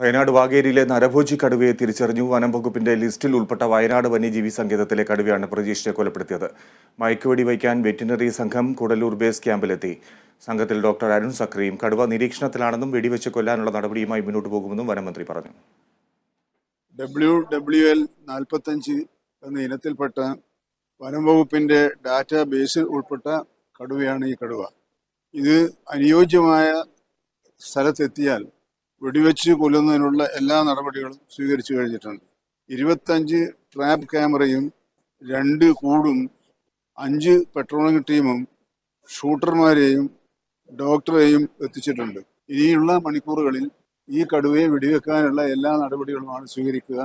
വയനാട് വാഗേരിയിലെ നരഭോജി കടുവയെ തിരിച്ചറിഞ്ഞു. വനം വകുപ്പിന്റെ ലിസ്റ്റിൽ ഉൾപ്പെട്ട വയനാട് വന്യജീവി സങ്കേതത്തിലെ കടുവയാണ് പ്രജീഷിനെ കൊലപ്പെടുത്തിയത്. മയക്കുവെടി വയ്ക്കാൻ വെറ്റിനറി സംഘം കുടലൂർ ബേസ് ക്യാമ്പിലെത്തി. സംഘത്തിൽ ഡോക്ടർ അരുൺ സക്രിയും കടുവ നിരീക്ഷണത്തിലാണെന്നും വെടിവെച്ച് കൊല്ലാനുള്ള നടപടിയുമായി മുന്നോട്ട് പോകുമെന്നും വനമന്ത്രി പറഞ്ഞു. ഡബ്ല്യു ഡബ്ല്യു എൽ നാൽപ്പത്തഞ്ച് എന്ന ഇനത്തിൽപ്പെട്ട വനം വകുപ്പിന്റെ ഡാറ്റാ ബേസിൽ ഉൾപ്പെട്ട കടുവയാണ് ഈ കടുവ. ഇത് അനുയോജ്യമായ സ്ഥലത്തെത്തിയാൽ വെടിവെച്ച് കൊല്ലുന്നതിനുള്ള എല്ലാ നടപടികളും സ്വീകരിച്ചു കഴിഞ്ഞിട്ടുണ്ട്. ഇരുപത്തഞ്ച് ട്രാപ്പ് ക്യാമറയും രണ്ട് കൂടും അഞ്ച് പെട്രോളിംഗ് ടീമും ഷൂട്ടർമാരെയും ഡോക്ടറെയും എത്തിച്ചിട്ടുണ്ട്. ഇനിയുള്ള മണിക്കൂറുകളിൽ ഈ കടുവയെ വെടിവെക്കാനുള്ള എല്ലാ നടപടികളുമാണ് സ്വീകരിക്കുക.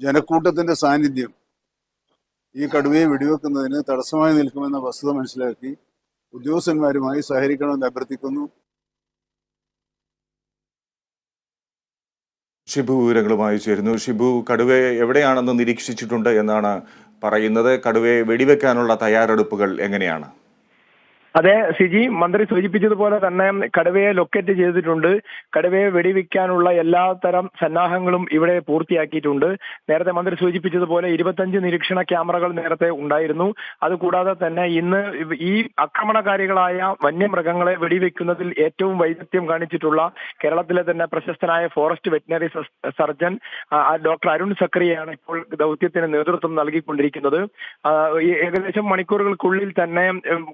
ജനക്കൂട്ടത്തിന്റെ സാന്നിധ്യം. ഈ കടുവയെ വെടിവെക്കുന്നതിന് തടസ്സമായി നിൽക്കുമെന്ന വസ്തുത മനസ്സിലാക്കി ഉദ്യോഗസ്ഥന്മാരുമായി സഹകരിക്കണമെന്ന് അഭ്യർത്ഥിക്കുന്നു. ഷിബു വിവരങ്ങളുമായി ചേരുന്നു. ഷിബു കടുവയെ എവിടെയാണെന്ന് നിരീക്ഷിച്ചിട്ടുണ്ട് എന്നാണ് പറയുന്നത്. കടുവയെ വെടിവെക്കാനുള്ള തയ്യാറെടുപ്പുകൾ എങ്ങനെയാണ്? അതെ സിജി മന്ത്രി സൂചിപ്പിച്ചതുപോലെ തന്നെ കടുവയെ ലൊക്കേറ്റ് ചെയ്തിട്ടുണ്ട്. കടുവയെ വെടിവെക്കാനുള്ള എല്ലാ തരം സന്നാഹങ്ങളും ഇവിടെ പൂർത്തിയാക്കിയിട്ടുണ്ട്. നേരത്തെ മന്ത്രി സൂചിപ്പിച്ചതുപോലെ ഇരുപത്തഞ്ച് നിരീക്ഷണ ക്യാമറകൾ നേരത്തെ ഉണ്ടായിരുന്നു. അതുകൂടാതെ തന്നെ ഇന്ന് ഈ ആക്രമണകാരികളായ വന്യമൃഗങ്ങളെ വെടിവെക്കുന്നതിൽ ഏറ്റവും വൈദഗ്ധ്യം കാണിച്ചിട്ടുള്ള കേരളത്തിലെ തന്നെ പ്രശസ്തനായ forest veterinary surgeon doctor Arun സക്രിയാണ് ഇപ്പോൾ ദൗത്യത്തിന് നേതൃത്വം നൽകിക്കൊണ്ടിരിക്കുന്നത്. ഏകദേശം മണിക്കൂറുകൾക്കുള്ളിൽ തന്നെ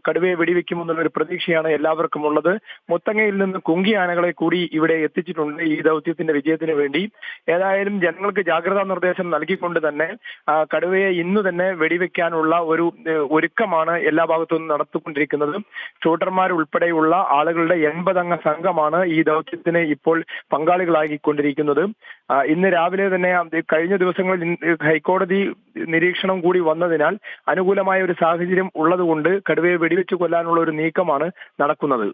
കടുവയെ കടുവയെ വെടിവെക്കുമെന്നുള്ള ഒരു പ്രതീക്ഷയാണ് എല്ലാവർക്കും ഉള്ളത്. മുത്തങ്ങയിൽ നിന്ന് കുങ്കി ആനകളെ കൂടി ഇവിടെ എത്തിച്ചിട്ടുണ്ട് ഈ ദൗത്യത്തിന്റെ വിജയത്തിന് വേണ്ടി. ഏതായാലും ജനങ്ങൾക്ക് ജാഗ്രതാ നിർദ്ദേശം നൽകിക്കൊണ്ട് തന്നെ കടുവയെ ഇന്ന് തന്നെ വെടിവെക്കാനുള്ള ഒരു ഒരുക്കമാണ് എല്ലാ ഭാഗത്തു നിന്നും നടത്തിക്കൊണ്ടിരിക്കുന്നത്. ഷൂട്ടർമാർ ഉൾപ്പെടെയുള്ള ആളുകളുടെ എൺപതംഗ സംഘമാണ് ഈ ദൗത്യത്തിന് ഇപ്പോൾ പങ്കാളികളായിക്കൊണ്ടിരിക്കുന്നത്. ഇന്ന് രാവിലെ തന്നെ കഴിഞ്ഞ ദിവസങ്ങളിൽ ഹൈക്കോടതി നിരീക്ഷണം കൂടി വന്നതിനാൽ അനുകൂലമായ ഒരു സാഹചര്യം ഉള്ളതുകൊണ്ട് കടുവയെ വെടിവെച്ച് കൊല്ലാനുള്ള ഒരു നീക്കമാണ് നടക്കുന്നത്.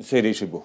ശരി ഷിബു